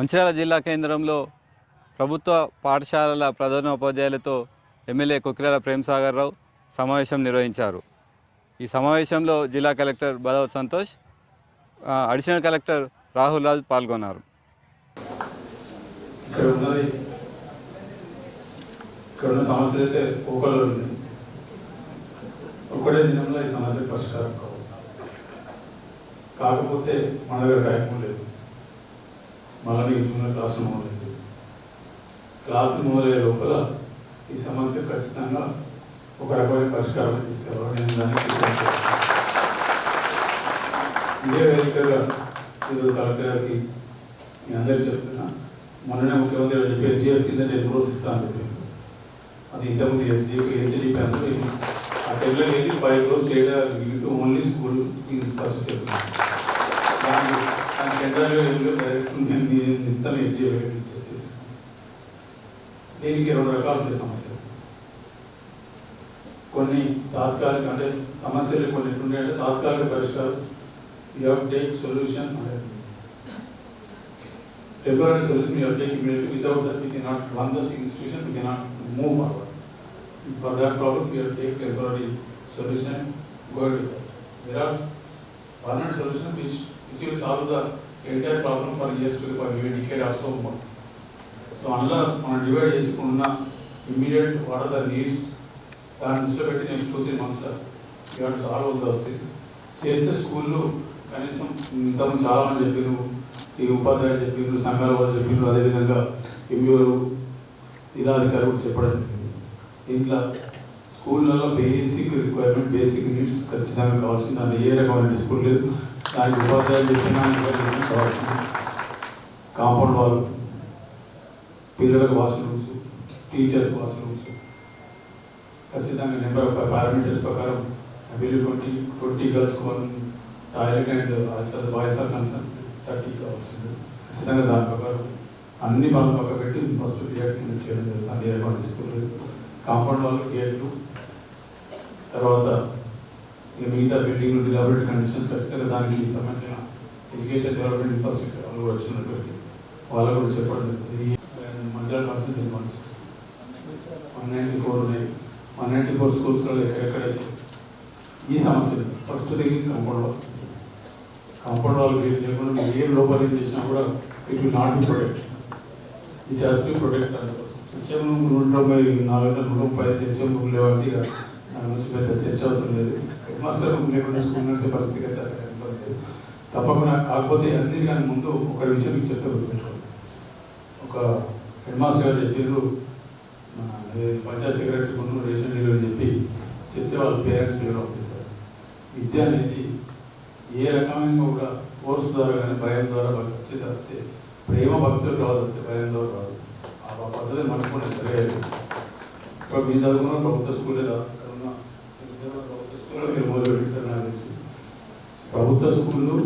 మంచిర్యాల జిల్లా కేంద్రంలో ప్రభుత్వ పాఠశాలల ప్రధానోపాధ్యాయులతో ఎమ్మెల్యే కుక్రాల ప్రేమసాగర్ రావు సమావేశం నిర్వహించారు. ఈ సమావేశంలో జిల్లా collector Badavath Santosh additional collector Rahul Raju పాల్గొన్నారు. ఇక్కడ ఉన్న సమస్య అయితే ఒకళ్ళు ఒకటే దినంలో ఈ సమస్య పరిష్కారం కాకపోతే మన దగ్గర టైం లేదు మళ్ళీ నీకు జూనియర్ క్లాస్ రూమ్ లేదు క్లాస్ రూమ్ మొదలయ్యే లోపల ఈ సమస్య ఖచ్చితంగా ఒక రకమైన పరిష్కారం తీసుకురావాలి నేను దానికి ఇదే వేదికగా ఈరోజు కలెక్టర్ గారికి అందరికీ చెప్తున్నా మొన్ననే ముఖ్యమంత్రి చెప్పి ఎస్జీఎఫ్ కింద నేను రోజు ఇస్తాను చెప్పి అది ఇంతకుముందు ఎస్జీఎఫ్ ఏసీడీపీ అందరూ ఆ టెన్లో వెళ్ళి ఫైవ్ రోజు చేయడానికి ఓన్లీ స్కూల్ ఫస్ట్ చెప్తున్నాను దానికి దాని టెండర్లో వెళ్ళి డైరెక్ట్ నేను నేను ఇస్తాను ఎస్జీఎఫ్ ఇచ్చేసేసి దీనికి రెండు రకాలు ఉంటాయి సమస్యలు కొన్ని తాత్కాలిక అంటే సమస్యలు కొన్ని ఎట్లుంటాయంటే తాత్కాలిక పరిష్కారం యూ హ్యావ్ టేక్ సొల్యూషన్ అంటే temporary solution you have taken immediately, without that we cannot run the institution, we cannot move forward. For that purpose, we have taken temporary solution, go ahead with that. There are permanent solution which, which will solve the entire problem for years to for a decade or so more. So అందులో మనం divide చేసుకున్న immediate what are the needs దాన్ని దృష్టిలో పెట్టి next two three మంత్స్లో you have solve all those things చేస్తే స్కూల్లో కనీసం ఇంతకుముందు చాలా మంది చెప్పారు ఈ ఉపాధ్యాయులు చెప్పారు సంఘాల వాళ్ళు చెప్పారు అదేవిధంగా ఎంయూరు ఇలాధికారి కూడా చెప్పడం జరిగింది దీంట్లో స్కూళ్ళలో బేసిక్ రిక్వైర్మెంట్ బేసిక్ నీడ్స్ ఖచ్చితంగా కావాల్సింది దాంట్లో ఏ రకమైన స్కూల్ లేదు. దానికి ఉపాధ్యాయులు చెప్పినా కావాల్సింది కాంపౌండ్ వాళ్ళు పిల్లలకు వాష్రూమ్స్ టీచర్స్ వాష్రూమ్స్ ఖచ్చితంగా నెంబర్ ఆఫ్ పారామీటర్స్ ప్రకారం వీళ్ళు twenty twenty girls one toilet and boys are concern thirty కావాల్సింది ఖచ్చితంగా దాని ప్రకారం అన్ని వాళ్ళు పక్క పెట్టి ఫస్ట్ రియాక్ట్ చేయడం జరుగుతుంది. అది స్కూల్ కాంపౌండ్ వాళ్ళు గేట్లు తర్వాత ఇక మిగతా బిల్డింగ్ డిలబరేట్ కండిషన్స్ ఖచ్చితంగా దానికి సంబంధించిన ఎడ్యుకేషన్ డెవలప్మెంట్ ఇన్ఫ్రాస్ట్రక్చర్ వాళ్ళు వచ్చినటువంటి వాళ్ళు కూడా చెప్పడం. జరుగుతుంది మంచిగా percent one six one ninety four ఉన్నాయి. వన్ నైంటీ ఫోర్ స్కూల్స్లో ఎక్కడైతే ఈ సమస్య first thing compound compound wall compound wall మీరు లేకుండా మీరు ఏం లోపల ఏం చేసినా కూడా it will not be protect ఇది హాస్ బి ప్రొటెక్ట్ హెచ్ఎం నూట తొంభై నాలుగు వందల నూట ముప్పై ఐదు హెచ్ఎం రూమ్ లేవంటే గురించి పెద్ద చర్చ అవసరం లేదు హెడ్ మాస్టర్ రూమ్ లేకుండా స్కూల్ నడిచే పరిస్థితిగా చదవలేదు తప్పకుండా కాకపోతే అన్నిటికన్నా ముందు ఒక విషయం మీకు చెప్తే గుర్తుపెట్టుకోండి ఒక హెడ్ మాస్టర్ గారు చెప్పారు పంచాయత్ సెక్రటరీ కొను రేషన్ డీలర్ అని చెప్పి చెప్తే వాళ్ళ పేరెంట్స్ పిల్లలు పంపిస్తారు విద్య అనేది ఏ రకమైన కూడా ఫోర్స్ ద్వారా కానీ భయం ద్వారా వాళ్ళకి తప్పితే ప్రేమ భక్తులు రాదు అంతే భయం ద్వారా రాదు ఆ పద్ధతి మనసుకునే సరే ఇప్పుడు మీరు చదువుకున్న ప్రభుత్వ స్కూలే కాదు ఇక్కడ ఉన్న మీరు చదువుకున్న ప్రభుత్వ స్కూల్లో మీరు మొదలు పెట్టారు నాకు తెలిసి. ప్రభుత్వ స్కూళ్ళు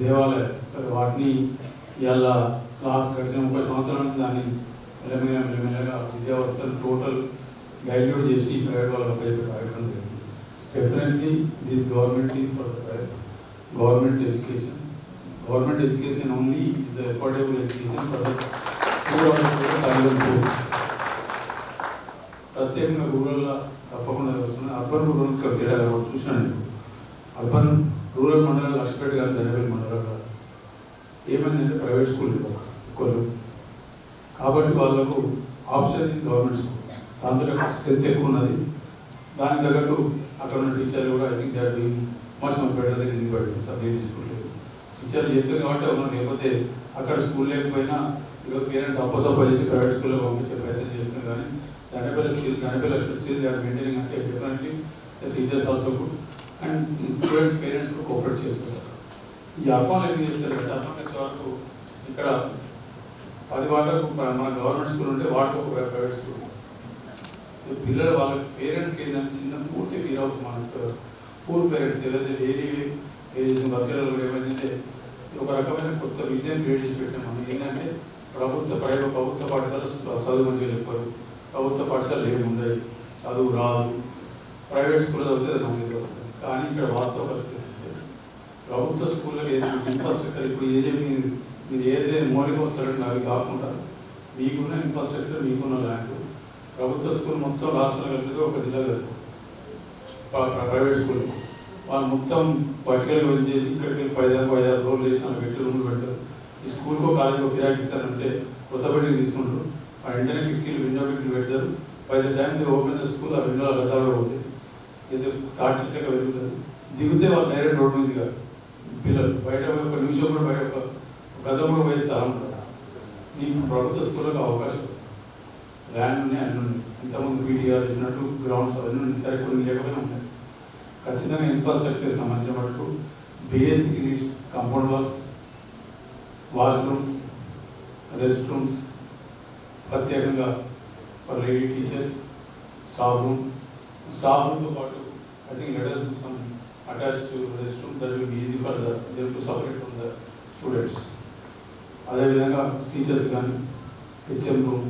దేవాలయం. సరే వాటిని ఇవాళ క్లాస్ గడిచిన ముప్పై సంవత్సరాల నుంచి దాన్ని మెల్లమెల్ల మెల్లమెల్లగా విద్యా వ్యవస్థను టోటల్ డైల్యూట్ చేసి ప్రైవేట్ వాళ్ళకి అప్పచెప్పి రాయడం జరిగింది. Definitely this government is for the government education government education only the affordable education for the ప్రత్యేకంగా రూరల్లో తప్పకుండా వస్తుంది అర్బన్ రూరల్ ఇక్కడ తేడా చూసినాను నేను. అర్బన్ రూరల్ మండలాలు లక్ష్మీపేట కానీ దండపల్లి మండలాలు ఏమైందంటే ప్రైవేట్ స్కూల్ కొన్ని కాబట్టి వాళ్ళకు ఆప్షన్ ఇది గవర్నమెంట్ స్కూల్ దాంతో స్ట్రెంత్ ఎక్కువ ఉన్నది. దానికి తగ్గట్టు అక్కడ ఉన్న టీచర్లు కూడా I think that much much better దగ్గర ఇది సార్ స్కూల్ లేదు టీచర్లు చెప్తారు కాబట్టి ఉన్నారు లేకపోతే అక్కడ స్కూల్ లేకపోయినా ఇక పేరెంట్స్ అపోజ్ అపోజ్ చేసి ప్రైవేట్ స్కూల్లో పంపించే ప్రయత్నం చేస్తున్నారు కానీ Dandapalli skill Dandapalli skill they are maintaining అంటే definitely the teachers also good. And students, parents కూడా కోఆపరేట్ చేస్తున్నారు ఈ అర్బన్ ఏం చేస్తారంటే అర్బన్ వచ్చే వరకు ఇక్కడ పది వాళ్ళకు మన గవర్నమెంట్ స్కూల్ ఉంటే వాటికి ఒక ప్రైవేట్ స్కూల్ సో పిల్లలు వాళ్ళ పేరెంట్స్కి ఏంటంటే చిన్న పూర్తి ఫీల్ అవుతుంది మన పూర్ పేరెంట్స్ ఏదైతే డైలీ చేసిన వర్గాలు కూడా ఏమైందంటే ఒక రకమైన కొత్త విద్యను క్రియేట్ చేసి పెట్టాం మనం ఏంటంటే ప్రభుత్వ ప్రైవేట్ ప్రభుత్వ పాఠశాల చదువు మంచిగా చెప్పారు ప్రభుత్వ పాఠశాలలు ఏమి ఉన్నాయి చదువు రాదు ప్రైవేట్ స్కూల్లో చదివితే అది వస్తుంది కానీ ఇక్కడ వాస్తవ పరిస్థితి ఏంటంటే ప్రభుత్వ స్కూళ్ళకి ఏదైనా ఇన్ఫ్రాస్ట్రక్చర్ ఇప్పుడు ఏదేమి మీరు ఏదైతే మౌలిక వస్తారంటే అవి కాకుండా మీకున్న ఇన్ఫ్రాస్ట్రక్చర్ మీకున్న ల్యాండ్ ప్రభుత్వ స్కూల్ మొత్తం రాష్ట్రంలో కలిపితే ఒక జిల్లా కలిపి ప్రైవేట్ స్కూల్. వాళ్ళు మొత్తం పట్టుకెళ్ళి వచ్చేసి ఇక్కడికి వెళ్ళి పైదారు పైదారు రోజులు వేసి వాళ్ళు పెట్టి రూములు పెడతారు. ఈ స్కూల్కో కాలేజీకో కిరాకి ఇస్తారంటే కొత్త బిల్డింగ్ తీసుకుంటారు. వెంటనే కిటికీలు విండో కిటికీలు పెడతారు. By the time the open the school ఆ విండో గతాగా పోతాయి ఇది తాడి చెట్లగా పెరుగుతుంది దిగితే వాళ్ళు డైరెక్ట్ రోడ్ దిగారు పిల్లలు బయట ఒక నిమిషం కూడా బయట ఒక గజం కూడా పోయే స్థలం నీకు ప్రభుత్వ స్కూళ్ళకి అవకాశం. ల్యాండ్ ఉన్నాయి అన్నీ ఉన్నాయి. ఇంతకుముందు పీటీఆర్ ఉన్నట్టు గ్రౌండ్స్ అవన్నీ ఉన్నాయి. సరే కొన్ని లేకపోయినా ఉన్నాయి ఖచ్చితంగా ఇన్ఫ్రాస్ట్రక్చర్ సంబంధించిన మటుకు basic needs compound walls washrooms rest rooms ప్రత్యేకంగా for lady teachers staff room. Staff రూమ్తో పాటు I think letters some attach to rest room that will easy for the there to separate from the students. అదేవిధంగా teachers కానీ HM room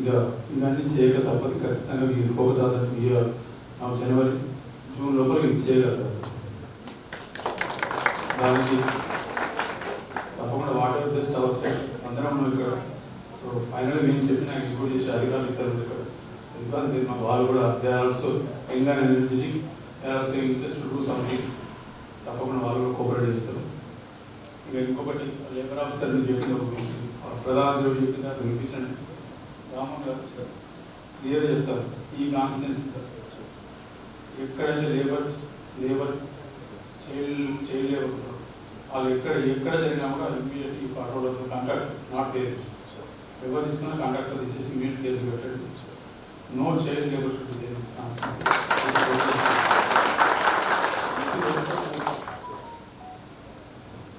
ఇక ఇవన్నీ చేయక తప్పదు. ఖచ్చితంగా మీరు ఫోకస్ అవుతుంది ఇయర్. నా జనవరి జూన్ లోపల ఇది చేయగలుగుతారు. దానికి తప్పకుండా వాట్ ఎవర్ బెస్ట్ అవసరం? అందరం ఇక్కడ. సో ఫైనల్ మేము చెప్పిన ఎగ్జిక్యూట్ చేసే అధికారులు ఇద్దరు ఇక్కడ ఇబ్బంది వాళ్ళు కూడా they also young and energetic they also interest to do something తప్పకుండా వాళ్ళు కూడా కోఆపరేట్ చేస్తారు. ఇక ఇంకొకటి లేబర్ ఆఫీసర్ మీరు చెప్పిన ఒక ప్రధాన దేవుడు చెప్పింది అది వినిపించండి. రామన్ గారు సార్ క్లియర్ చెప్తారు. ఈ కాన్స్టిట్యూన్సీ ఎక్కడైతే labour labour child child labour వాళ్ళు ఎక్కడ ఎక్కడ జరిగినా కూడా ఇమీడియట్లీ పాటోడర్ కాంటాక్ట్ నాట్ పేరెంట్స్ ఎవరు తీసుకున్నా కాంటాక్టర్ తీసేసి ఇమీడియట్ కేసు పెట్టండి. No child labour should be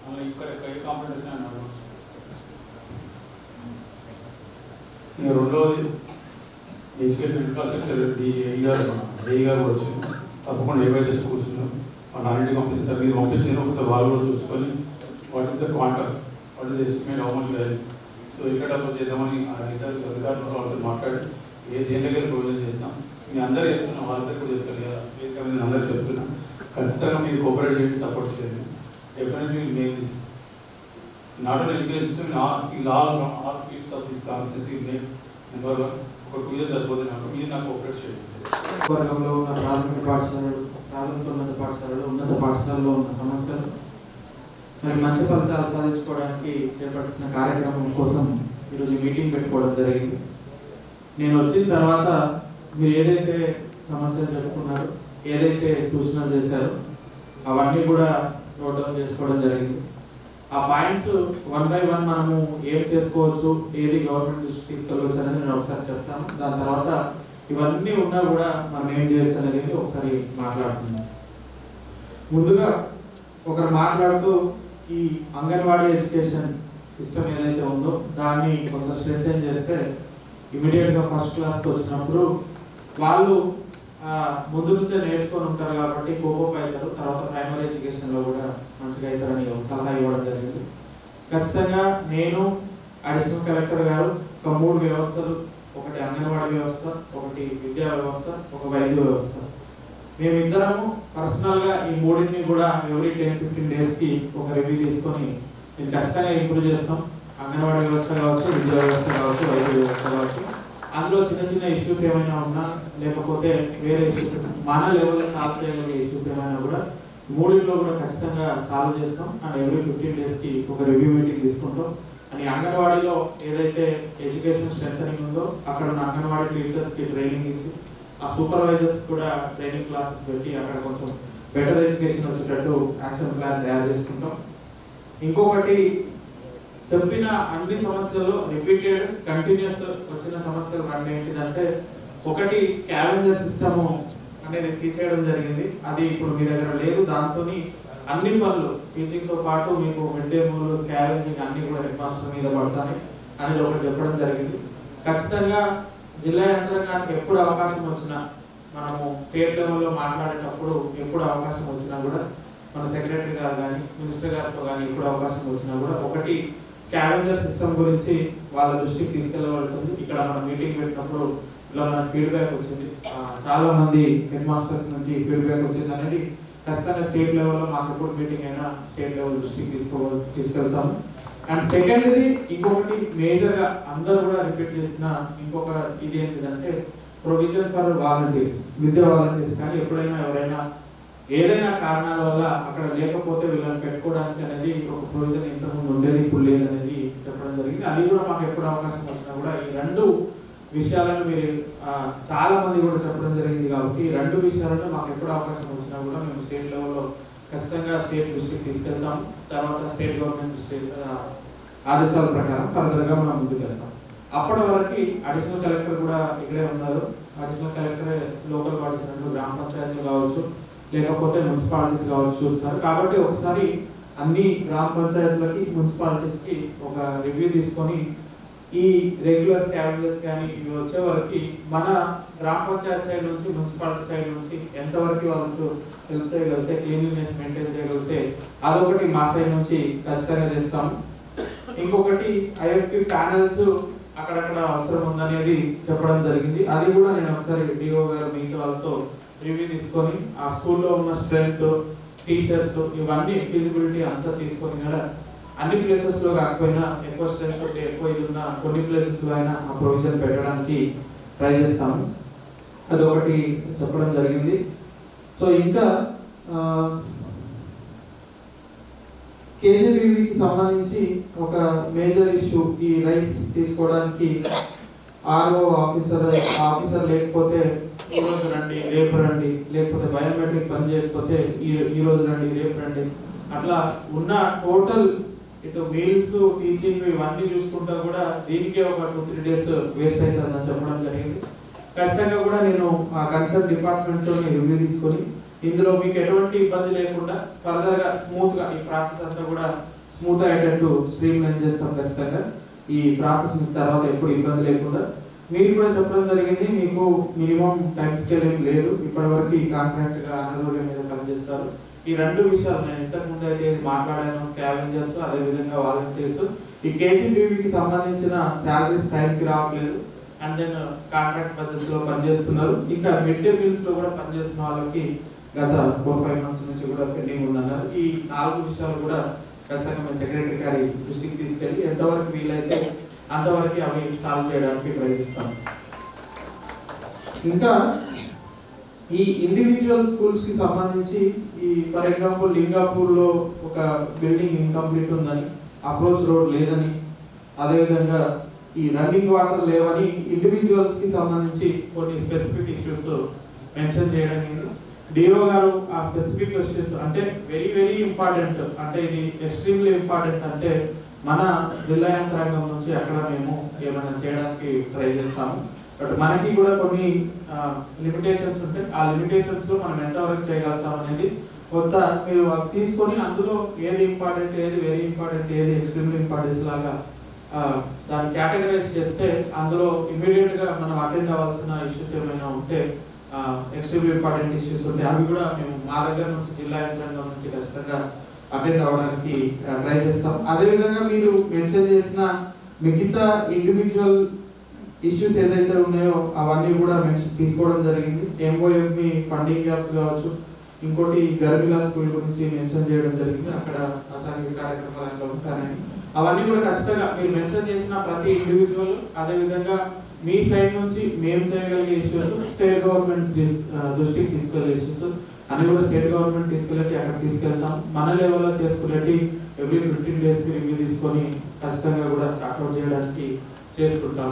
అలా ఇక్కడ ఏ కాంపిటీషన్ అన్నాడు ఇక రెండవది ఎడ్యుకేషన్ ఇన్ఫ్రాస్ట్రక్చర్ డిఏ గారు ఏఈ గారు కూడా వచ్చింది తప్పకుండా ఏవైతే స్కూల్స్ మన అన్నింటి పంపించారు. మీరు పంపించిన ఒకసారి వాళ్ళు కూడా చూసుకొని what is the quantum what is estimate how much so ఎక్కడ చేద్దామని ఆ అధికారులు వాళ్ళతో మాట్లాడి ఏ దేని దగ్గర ప్రొవిజన్ చేస్తాం మీ అందరూ చెప్తున్నా వాళ్ళందరూ కూడా చెప్తారు. కదా స్పీకర్ మీద నేను అందరూ చెప్తున్నా ఖచ్చితంగా మీరు కోఆపరేట్ చేయండి సపోర్ట్ చేయండి. Definitely make this not only education system in all in all fields of this constitute make number one ఒక టూ ఇయర్స్ సరిపోతుంది నాకు మీరు నాకు కోఆపరేట్ చేయండి. వర్గంలో ఉన్న ప్రాథమిక పాఠశాలలు ప్రాథమిక ఉన్నత పాఠశాలలో ఉన్నత పాఠశాలలో ఉన్న సమస్యలు మరి మంచి ఫలితాలు సాధించుకోవడానికి చేపట్టిన కార్యక్రమం కోసం ఈరోజు మీటింగ్ పెట్టుకోవడం జరిగింది. నేను వచ్చిన తర్వాత మీరు ఏదైతే సమస్యలు చెప్పుకున్నారో ఏదైతే సూచనలు చేశారో అవన్నీ కూడా నోట్ డౌన్ చేసుకోవడం జరిగింది. ఆ పాయింట్స్ వన్ బై వన్ మనము ఏం చేసుకోవచ్చు ఏది గవర్నమెంట్ దృష్టి తీసుకెళ్ళవచ్చు అనేది నేను ఒకసారి చెప్తాను. దాని తర్వాత ఇవన్నీ ఉన్నా కూడా మనం ఏం చేయొచ్చు అనేది ఒకసారి మాట్లాడుతున్నాం ముందుగా ఒకరు మాట్లాడుతూ ఈ అంగన్వాడీ ఎడ్యుకేషన్ సిస్టమ్ ఏదైతే ఉందో దాన్ని కొంత స్ట్రెంగ్ చేస్తే ఇమీడియట్గా ఫస్ట్ క్లాస్కి వచ్చినప్పుడు వాళ్ళు ముందు నుంచే నేర్చుకొని ఉంటారు కాబట్టి కోపం అవుతారు తర్వాత ప్రైమరీ ఎడ్యుకేషన్లో కూడా మంచిగా అవుతారని ఒక సలహా ఇవ్వడం జరిగింది. ఖచ్చితంగా నేను అడిషనల్ కలెక్టర్ గారు ఒక మూడు వ్యవస్థలు ఒకటి అంగన్వాడీ వ్యవస్థ ఒకటి విద్యా వ్యవస్థ ఒక వైద్య వ్యవస్థ. మేమిద్దరము పర్సనల్గా ఈ మూడింటిని కూడా ఎవ్రీ టెన్ ఫిఫ్టీన్ డేస్కి ఒక రివ్యూ తీసుకొని ఇది ఖచ్చితంగా ఇంప్రూవ్ చేస్తాం. అంగన్వాడీ వ్యవస్థ కావచ్చు విద్యా వ్యవస్థ కావచ్చు వైద్య వ్యవస్థ కావచ్చు. అందులో చిన్న చిన్న ఇష్యూస్ ఏమైనా ఉన్నా లేకపోతే వేరే ఇష్యూస్ మన లెవెల్లో సాల్వ్ చేయగలిగే ఇష్యూస్ ఏమైనా కూడా మూడింటిలో కూడా ఖచ్చితంగా సాల్వ్ చేస్తాం. అండ్ ఎవ్రీ ఫిఫ్టీన్ డేస్కి ఒక రివ్యూ మీటింగ్ తీసుకుంటాం. అని అంగన్వాడీలో ఏదైతే ఎడ్యుకేషన్ స్ట్రెంగ్ ఉందో అక్కడ ఉన్న అంగన్వాడీ టీచర్స్కి ట్రైనింగ్ ఇచ్చి ఆ సూపర్వైజర్స్ కూడా ట్రైనింగ్ క్లాసెస్ పెట్టి అక్కడ కొంచెం బెటర్ ఎడ్యుకేషన్ వచ్చేటట్టు యాక్షన్ ప్లాన్ తయారు చేసుకుంటాం. ఇంకొకటి చెప్పిన అన్ని సమస్యలు రిపీటెడ్ కంటిన్యూస్ వచ్చిన సమస్యలు రెండు ఏంటిదంటే ఒకటి స్కావెంజర్ సిస్టమ్ అనేది తీసేయడం జరిగింది. అది ఇప్పుడు మీ దగ్గర లేదు. దాంతో అన్ని పనులు టీచింగ్తో పాటు మీకు మిడ్ డే మీల్ స్కావెంజింగ్ అన్ని కూడా హెడ్ మాస్టర్ మీద పడతాయి అనేది ఒకటి చెప్పడం జరిగింది. ఖచ్చితంగా జిల్లా యంత్రాంగానికి ఎప్పుడు అవకాశం వచ్చినా మనము స్టేట్ లెవెల్లో మాట్లాడేటప్పుడు ఎప్పుడు అవకాశం వచ్చినా కూడా మన సెక్రటరీ గారు కానీ మినిస్టర్ గారితో కానీ ఎప్పుడు అవకాశం వచ్చినా కూడా ఒకటి స్కావెంజర్ సిస్టమ్ గురించి వాళ్ళ దృష్టికి తీసుకెళ్ళబడుతుంది. ఇక్కడ మనం మీటింగ్ పెట్టినప్పుడు ఇట్లా మన ఫీడ్బ్యాక్ వచ్చింది. చాలా మంది హెడ్ మాస్టర్స్ నుంచి ఫీడ్బ్యాక్ వచ్చింది అనేది ఖచ్చితంగా స్టేట్ లెవెల్లో మాకు ఎప్పుడు మీటింగ్ అయినా స్టేట్ లెవెల్ దృష్టికి తీసుకో తీసుకెళ్తాము. అండ్ సెకండ్ది ఇంకొకటి మేజర్గా అందరూ కూడా రిపీట్ చేసిన ఇంకొక ఇది ఏంటిదంటే ప్రొవిజన్ ఫర్ వాలంటీర్స్ విద్య వాలంటీర్స్ కానీ ఎప్పుడైనా ఎవరైనా ఏదైనా కారణాల వల్ల అక్కడ లేకపోతే వీళ్ళని పెట్టుకోవడానికి అనేది ఒక ప్రొవిజన్ ఇంతకుముందు ఉండేది ఇప్పుడు లేదనేది చెప్పడం జరిగింది. అది కూడా మాకు ఎప్పుడు అవకాశం వచ్చినా కూడా ఈ రెండు విషయాలను మీరు చాలా మంది కూడా చెప్పడం జరిగింది కాబట్టి ఈ రెండు విషయాలను మాకు ఎప్పుడు అవకాశం వచ్చినా కూడా మేము స్టేట్ లెవెల్లో ఖచ్చితంగా స్టేట్ దృష్టికి తీసుకెళ్తాం. తర్వాత స్టేట్ గవర్నమెంట్ స్టేట్ ఆదేశాల ప్రకారం ఫర్దర్గా మనం ముందుకు వెళ్తాం. అప్పటి వరకు అడిషనల్ కలెక్టర్ కూడా ఇక్కడే ఉన్నారు. అడిషనల్ కలెక్టర్ లోకల్ బాడీస్ అంటే గ్రామ పంచాయతీలు కావచ్చు లేకపోతే మున్సిపాలిటీస్ కావచ్చు చూస్తున్నారు. కాబట్టి ఒకసారి అన్ని గ్రామ పంచాయతీలకి మున్సిపాలిటీస్కి ఒక రివ్యూ తీసుకొని ఈ రెగ్యులర్ స్కావెంజర్స్ కానీ ఇవి వచ్చే వరకు మన గ్రామ పంచాయతీ సైడ్ నుంచి మున్సిపాలిటీ సైడ్ నుంచి ఎంతవరకు వాళ్ళకు హెల్ప్ చేయగలిగితే క్లీన్లీనెస్ మెయింటైన్ చేయగలిగితే అదొకటి మా సైడ్ నుంచి ఖచ్చితంగా చేస్తాము. ఇంకొకటి ఐఎఫ్పి ప్యానల్స్ అక్కడక్కడ అవసరం ఉందనేది చెప్పడం జరిగింది. అది కూడా నేను ఒకసారి డిఓ గారు మిగతా వాళ్ళతో రివ్యూ తీసుకొని ఆ స్కూల్లో ఉన్న స్ట్రెంగ్త్ టీచర్స్ ఇవన్నీ ఫిజిబిలిటీ అంతా తీసుకొని కూడా అన్ని ప్లేసెస్లో కాకపోయినా ఎక్కువ స్ట్రెంత్ ఉంటే ఎక్కువ ఇది ఉన్న కొన్ని ప్లేసెస్లో అయినా ఆ ప్రొవిజన్ పెట్టడానికి ట్రై చేస్తాము. అది ఒకటి చెప్పడం జరిగింది. సో ఇంకా కేజీబీవీకి సంబంధించి ఒక మేజర్ ఇష్యూ ఈ రైస్ తీసుకోవడానికి ఆర్ఓ ఆఫీసర్ ఆఫీసర్ లేకపోతే ఈ రోజు రండి రేపు రండి లేకపోతే బయోమెట్రిక్ పని చేయకపోతే ఈ ఈ రోజు రండి రేపు రండి. అట్లా ఉన్న టోటల్ ఇటు మీల్స్ టీచింగ్ ఇవన్నీ చూసుకుంటా కూడా దీనికే ఒక టూ త్రీ డేస్ వేస్ట్ అవుతుందని చెప్పడం జరిగింది. ఖచ్చితంగా కూడా నేను ఆ కన్సర్న్ డిపార్ట్మెంట్తో రివ్యూ తీసుకొని ఇందులో మీకు ఎటువంటి ఇబ్బంది లేకుండా ఫర్దర్గా స్మూత్గా ఈ ప్రాసెస్ అంతా కూడా స్మూత్ అయ్యేటట్టు స్ట్రీమ్ లైన్ చేస్తాం ఖచ్చితంగా. ఈ ప్రాసెస్ మీకు తర్వాత ఎప్పుడు ఇబ్బంది లేకుండా. మీరు కూడా చెప్పడం జరిగింది మీకు మినిమం టైం స్కేల్ ఏం లేదు. ఇప్పటివరకు ఈ కాంట్రాక్ట్గా అనారోగ్యం మీద పనిచేస్తారు. ఈ రెండు విషయాలు నేను ఇంతకు ముందు అయితే మాట్లాడాను స్కావెంజర్స్ అదే విధంగా వాలంటీర్స్ ఈ కేజీబీవీకి సంబంధించిన శాలరీస్ టైంకి రావట్లేదు. అండ్ దెన్ కాంట్రాక్ట్ పద్ధతిలో పనిచేస్తున్నారు. ఇంకా మిడ్ డే మీల్స్లో కూడా పనిచేస్తున్న వాళ్ళకి గత ఫోర్ ఫైవ్ మంత్స్ నుంచి కూడా పెండింగ్ ఉందన్నారు. ఈ నాలుగు విషయాలు కూడా ఖచ్చితంగా మేము సెక్రటరీ గారి దృష్టికి తీసుకెళ్ళి ఎంతవరకు వీలైతే అంతవరకు అవి సాల్వ్ చేయడానికి ప్రయత్నిస్తాం. ఇంకా ఈ ఇండివిజువల్ స్కూల్స్కి సంబంధించి ఈ ఫర్ ఎగ్జాంపుల్ లింగాపూర్లో ఒక బిల్డింగ్ ఇన్కంప్లీట్ ఉందని అప్రోచ్ రోడ్ లేదని అదేవిధంగా ఈ రన్నింగ్ వాటర్ లేవని ఇండివిజువల్స్కి సంబంధించి కొన్ని స్పెసిఫిక్ ఇష్యూస్ మెన్షన్ చేయడం జరిగింది డిఓ గారు ఆ స్పెసిఫిక్ ఇష్యూస్ అంటే వెరీ వెరీ ఇంపార్టెంట్ అంటే ఇది ఎక్స్ట్రీమ్లీ ఇంపార్టెంట్ అంటే మన జిల్లా యంత్రాంగం నుంచి అక్కడ మేము ఏమైనా చేయడానికి ట్రై చేస్తాము. బట్ మనకి కూడా కొన్ని లిమిటేషన్స్ ఉంటాయి. ఆ లిమిటేషన్స్లో మనం ఎంతవరకు చేయగలుగుతాం అనేది కొంత మీరు తీసుకొని అందులో ఏది ఇంపార్టెంట్ ఏది వెరీ ఇంపార్టెంట్ ఏది ఎక్స్ట్రీమ్లీ ఇంపార్టెన్స్ లాగా దాన్ని కేటగరైజ్ చేస్తే అందులో ఇమీడియట్గా మనం అటెండ్ అవ్వాల్సిన ఇష్యూస్ ఏమైనా ఉంటే ఎక్స్ట్రీమ్లీ ఇంపార్టెంట్ ఇష్యూస్ ఉంటే అవి కూడా మేము మా దగ్గర నుంచి జిల్లా యంత్రాంగం నుంచి ఖచ్చితంగా అటెండ్ అవ్వడానికి ట్రై చేస్తాం. అదేవిధంగా మీరు మెన్షన్ చేసిన మిగతా ఇండివిజువల్ ఇష్యూస్ ఏదైతే ఉన్నాయో అవన్నీ కూడా మెన్షన్ తీసుకోవడం జరిగింది. ఎంఓఎంపి ఫండింగ్ గ్యాప్స్ కావచ్చు ఇంకోటి గర్భిలా స్కూల్ గురించి మెన్షన్ చేయడం జరిగింది. అక్కడ అసాంఘిక కార్యక్రమాలు ఉంటానని అవన్నీ కూడా ఖచ్చితంగా మీరు మెన్షన్ చేసిన ప్రతి ఇండివిజువల్ అదేవిధంగా మీ సైడ్ నుంచి మేము చేయగలిగే ఇష్యూస్ స్టేట్ గవర్నమెంట్ దృష్టికి తీసుకెళ్ళే ఇష్యూస్ అన్ని కూడా స్టేట్ గవర్నమెంట్ తీసుకెళ్ళి అక్కడ తీసుకెళ్తాం. మన లెవెల్లో చేసుకునేటి ఎవ్రీ ఫిఫ్టీన్ డేస్కి రివ్యూ తీసుకొని ఖచ్చితంగా కూడా స్టార్ట్అవుట్ చేయడానికి చేసుకుంటాం.